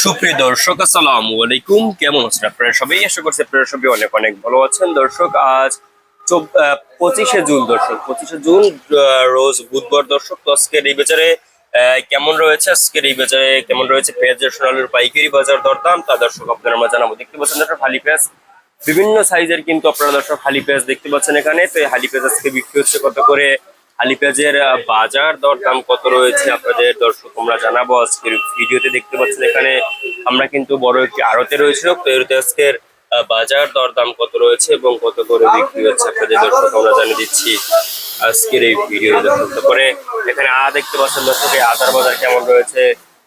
সুপ্রিয় দর্শক আসসালামু আলাইকুম। কেমন আছেন আপনারা সবাই? আশা করছি আপনারা সবাই অনেক অনেক ভালো আছেন। দর্শক আজ পঁচিশে জুন দর্শক পঁচিশে জুন রোজ বুধবার দর্শক। তো আজকের এই আহ, কেমন রয়েছে? আজকের এই বাজারে কেমন রয়েছে? পেঁয়াজের সোনালুর পাইকারি বাজার দরদাম তা দর্শক আপনারা আমরা জানাব। দেখতে পাচ্ছেন দর্শক হালি পেঁয়াজ বিভিন্ন সাইজের কিন্তু আপনারা দর্শক হালি পেঁয়াজ দেখতে পাচ্ছেন এখানে। তো এই হালি পেঁয়াজ আজকে বিক্রি হচ্ছে কত করে? হালি পেঁয়াজের বাজার দরদাম কত রয়েছে আপনাদের? দর্শক, আমরা জানাব আজকের ভিডিওতে। দেখতে পাচ্ছেন এখানে আমরা কিন্তু বড় একটি আড়তে রয়েছে তো এরতে আজকের বাজার দরদাম কত রয়েছে এবং কত করে বিক্রি হচ্ছে আপনাদের? দর্শক, আমরা জানিয়ে দিচ্ছি আজকের এই ভিডিও দর্শক তারপরে এখানে আ দেখতে পাচ্ছেন দর্শক, এই আদার বাজার কেমন রয়েছে?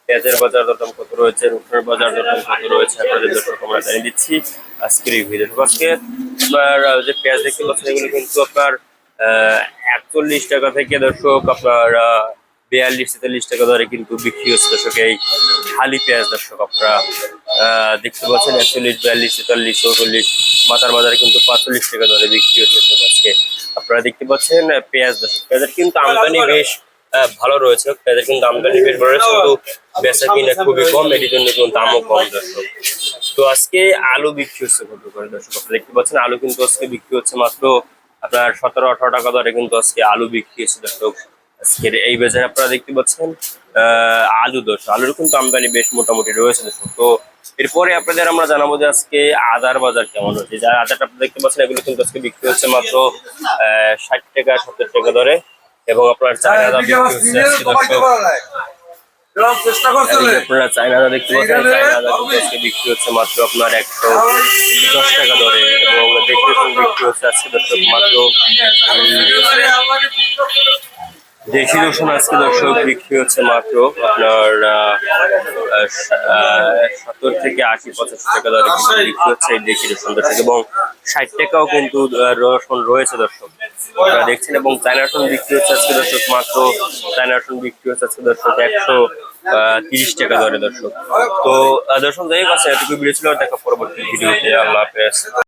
পেঁয়াজের বাজার দরদাম কত রয়েছে? রসুনের বাজার দরদাম কত রয়েছে? আপনাদের দর্শক, আমরা জানিয়ে দিচ্ছি আজকের এই ভিডিও আজকে আপনার যে পেঁয়াজ দেখতে পাচ্ছেন, এগুলো কিন্তু আপনার একচল্লিশ টাকা থেকে দর্শক আপনার বিয়াল্লিশ, তেতাল্লিশ টাকা ধরে কিন্তু বিক্রি হচ্ছে দর্শক এই খালি পেঁয়াজ দর্শক আপনারা দেখতে পাচ্ছেন, একচল্লিশ, বিয়াল্লিশ, তেতাল্লিশ, চৌচল্লিশ, মাথার বাজারে কিন্তু পাঁচচল্লিশ টাকা দরে বিক্রি হচ্ছে দর্শক আজকে। আপনারা দেখতে পাচ্ছেন পেঁয়াজ দর্শক, পেঁয়াজের কিন্তু আমদানি বেশ ভালো রয়েছে, পেঁয়াজের কিন্তু আমদানি বেশ ভালো রয়েছে, কিন্তু বেচা কিনা খুবই কম, এটির জন্য কিন্তু দামও কম দর্শক। তো আজকে আলু বিক্রি হচ্ছে কত করে দর্শক? আপনারা দেখতে পাচ্ছেন, আলু কিন্তু আজকে বিক্রি হচ্ছে মাত্র আপনার সতেরো, আঠারো টাকা দরে কিন্তু আজকে আলু বিক্রি হচ্ছে দর্শক আজকের এই বাজারে আপনারা দেখতে পাচ্ছেন আলু দর্শক আলুর কিন্তু আমদানি বেশ মোটামুটি রয়েছে দর্শক। তো এরপরে আপনাদের আমরা জানাব যে আজকে আদার বাজার কেমন হচ্ছে। যারা আদারটা আপনারা দেখতে পাচ্ছেন, এগুলো কিন্তু আজকে বিক্রি হচ্ছে মাত্র ষাট টাকা, সত্তর টাকা দরে। এবং আপনার চায়না আদা বিক্রি হচ্ছে আজকে দর্শক। যে আপনারা চায়না দেখতে পাচ্ছেন চায়না বিক্রি হচ্ছে মাত্র আপনার একশো দশ টাকা। হচ্ছে মাত্র দেশি রসুন আজকে দর্শক বিক্রি হচ্ছে মাত্র আপনার সত্তর থেকে আশি, পঁচাশি টাকা দরে বিক্রি হচ্ছে এই দেশি রসুন দর্শক এবং ষাট টাকাও কিন্তু রসুন রয়েছে দর্শক। আপনারা দেখছেন এবং চায়না রসুন বিক্রি হচ্ছে আজকে দর্শক মাত্র, চায়না বিক্রি হচ্ছে আজকে দর্শক একশো তিরিশ টাকা দরে দর্শক। তো দর্শক, যাই হোক আছে এটুকু ভিডিও দেখা পরবর্তী ভিডিওতে, আল্লাহ হাফেজ।